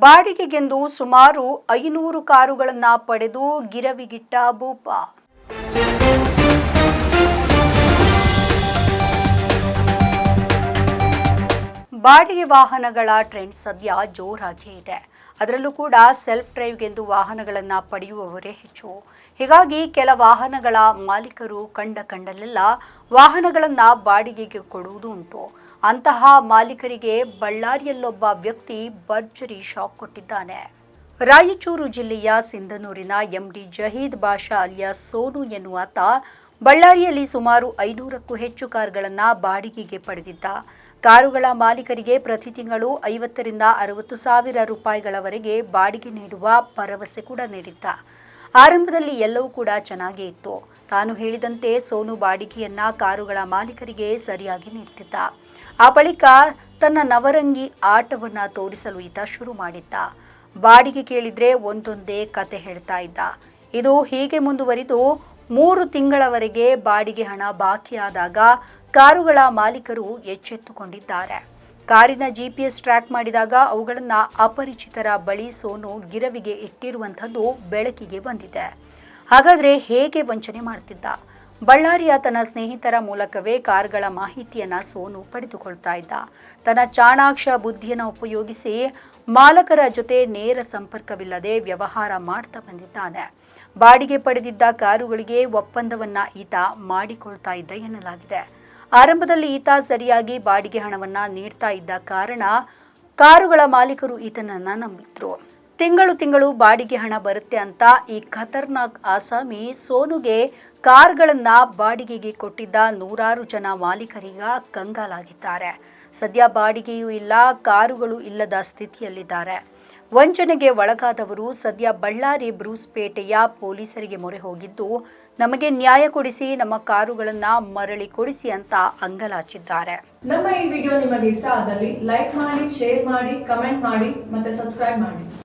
ಬಾಡಿಗೆಗೆಂದು ಸುಮಾರು ಐನೂರು ಕಾರುಗಳನ್ನು ಪಡೆದು ಗಿರವಿಗಿಟ್ಟ ಭೂಪ. ಬಾಡಿಗೆ ವಾಹನಗಳ ಟ್ರೆಂಡ್ ಸದ್ಯ ಜೋರಾಗಿಯೇ ಇದೆ. ಅದರಲ್ಲೂ ಕೂಡ ಸೆಲ್ಫ್ ಡ್ರೈವ್ಗೆಂದು ವಾಹನಗಳನ್ನು ಪಡೆಯುವವರೇ ಹೆಚ್ಚು. ಹೀಗಾಗಿ ಕೆಲ ವಾಹನಗಳ ಮಾಲೀಕರು ಕಂಡ ಕಂಡಲ್ಲೆಲ್ಲ ವಾಹನಗಳನ್ನು ಬಾಡಿಗೆಗೆ ಕೊಡುವುದು ಉಂಟು. ಅಂತಹ ಮಾಲೀಕರಿಗೆ ಬಳ್ಳಾರಿಯಲ್ಲೊಬ್ಬ ವ್ಯಕ್ತಿ ಭರ್ಜರಿ ಶಾಕ್ ಕೊಟ್ಟಿದ್ದಾನೆ. ರಾಯಚೂರು ಜಿಲ್ಲೆಯ ಸಿಂಧನೂರಿನ ಎಂಡಿ ಜಹೀದ್ ಬಾಷಾ ಅಲಿಯಾ ಸೋನು ಎನ್ನುವಾತ ಬಳ್ಳಾರಿಯಲ್ಲಿ ಸುಮಾರು ಐನೂರಕ್ಕೂ ಹೆಚ್ಚು ಕಾರುಗಳನ್ನು ಬಾಡಿಗೆಗೆ ಪಡೆದಿದ್ದ. ಕಾರುಗಳ ಮಾಲೀಕರಿಗೆ ಪ್ರತಿ ತಿಂಗಳು ಐವತ್ತರಿಂದ ಅರವತ್ತು ಸಾವಿರ ರೂಪಾಯಿಗಳವರೆಗೆ ಬಾಡಿಗೆ ನೀಡುವ ಭರವಸೆ ಕೂಡ ನೀಡಿದ್ದ. ಆರಂಭದಲ್ಲಿ ಎಲ್ಲವೂ ಕೂಡ ಚೆನ್ನಾಗೇ ಇತ್ತು. ತಾನು ಹೇಳಿದಂತೆ ಸೋನು ಬಾಡಿಗೆಯನ್ನ ಕಾರುಗಳ ಮಾಲೀಕರಿಗೆ ಸರಿಯಾಗಿ ನೀಡ್ತಿದ್ದ. ಆ ಬಳಿಕ ತನ್ನ ನವರಂಗಿ ಆಟವನ್ನು ತೋರಿಸಲು ಈತ ಶುರು ಮಾಡಿದ್ದ. ಬಾಡಿಗೆ ಕೇಳಿದ್ರೆ ಒಂದೊಂದೇ ಕತೆ ಹೇಳ್ತಾ ಇದ್ದ. ಇದು ಹೀಗೆ ಮುಂದುವರಿದು ಮೂರು ತಿಂಗಳವರೆಗೆ ಬಾಡಿಗೆ ಹಣ ಬಾಕಿಯಾದಾಗ ಕಾರುಗಳ ಮಾಲೀಕರು ಎಚ್ಚೆತ್ತುಕೊಂಡಿದ್ದಾರೆ. ಕಾರಿನ ಜಿಪಿಎಸ್ ಟ್ರ್ಯಾಕ್ ಮಾಡಿದಾಗ ಅವುಗಳನ್ನು ಅಪರಿಚಿತರ ಬಳಿ ಸೋನು ಗಿರವಿಗೆ ಇಟ್ಟಿರುವಂಥದ್ದು ಬೆಳಕಿಗೆ ಬಂದಿದೆ. ಹಾಗಾದ್ರೆ ಹೇಗೆ ವಂಚನೆ ಮಾಡ್ತಿದ್ದ? ಬಳ್ಳಾರಿಯ ತನ್ನ ಸ್ನೇಹಿತರ ಮೂಲಕವೇ ಕಾರ್ಗಳ ಮಾಹಿತಿಯನ್ನು ಸೋನು ಪಡೆದುಕೊಳ್ತಾ ಇದ್ದ. ತನ್ನ ಚಾಣಾಕ್ಷ ಬುದ್ಧಿಯನ್ನು ಉಪಯೋಗಿಸಿ ಮಾಲಕರ ಜೊತೆ ನೇರ ಸಂಪರ್ಕವಿಲ್ಲದೆ ವ್ಯವಹಾರ ಮಾಡ್ತಾ ಬಂದಿದ್ದಾನೆ. ಬಾಡಿಗೆ ಪಡೆದಿದ್ದ ಕಾರುಗಳಿಗೆ ಒಪ್ಪಂದವನ್ನ ಈತ ಮಾಡಿಕೊಳ್ತಾ ಇದ್ದ ಎನ್ನಲಾಗಿದೆ. ಆರಂಭದಲ್ಲಿ ಈತ ಸರಿಯಾಗಿ ಬಾಡಿಗೆ ಹಣವನ್ನ ನೀಡ್ತಾ ಇದ್ದ ಕಾರಣ ಕಾರುಗಳ ಮಾಲೀಕರು ಈತನನ್ನ ನಂಬಿದ್ರು. ತಿಂಗಳು ತಿಂಗಳು ಬಾಡಿಗೆ ಹಣ ಬರುತ್ತೆ ಅಂತ ಈ ಖತರ್ನಾಕ್ ಆಸಾಮಿ ಸೋನುಗೆ ಕಾರ್ಗಳನ್ನ ಬಾಡಿಗೆಗೆ ಕೊಟ್ಟಿದ್ದ ನೂರಾರು ಜನ ಮಾಲೀಕರೀಗ ಕಂಗಾಲಾಗಿದ್ದಾರೆ. ಸದ್ಯ ಬಾಡಿಗೆಯೂ ಇಲ್ಲ, ಕಾರುಗಳು ಇಲ್ಲದ ಸ್ಥಿತಿಯಲ್ಲಿದ್ದಾರೆ. ವಂಚನೆಗೆ ಒಳಗಾದವರು ಸದ್ಯ ಬಳ್ಳಾರಿ ಬ್ರೂಸ್ಪೇಟೆಯ ಪೊಲೀಸರಿಗೆ ಮೊರೆ ಹೋಗಿದ್ದು, ನಮಗೆ ನ್ಯಾಯ ಕೊಡಿಸಿ, ನಮ್ಮ ಕಾರುಗಳನ್ನ ಮರಳಿ ಕೊಡಿಸಿ ಅಂತ ಅಂಗಲಾಚಿದ್ದಾರೆ. ನಮ್ಮ ಈ ವಿಡಿಯೋ ನಿಮಗೆ ಇಷ್ಟ ಆದಲ್ಲಿ ಲೈಕ್ ಮಾಡಿ, ಶೇರ್ ಮಾಡಿ, ಕಮೆಂಟ್ ಮಾಡಿ, ಮತ್ತೆ ಸಬ್ಸ್ಕ್ರೈಬ್ ಮಾಡಿ.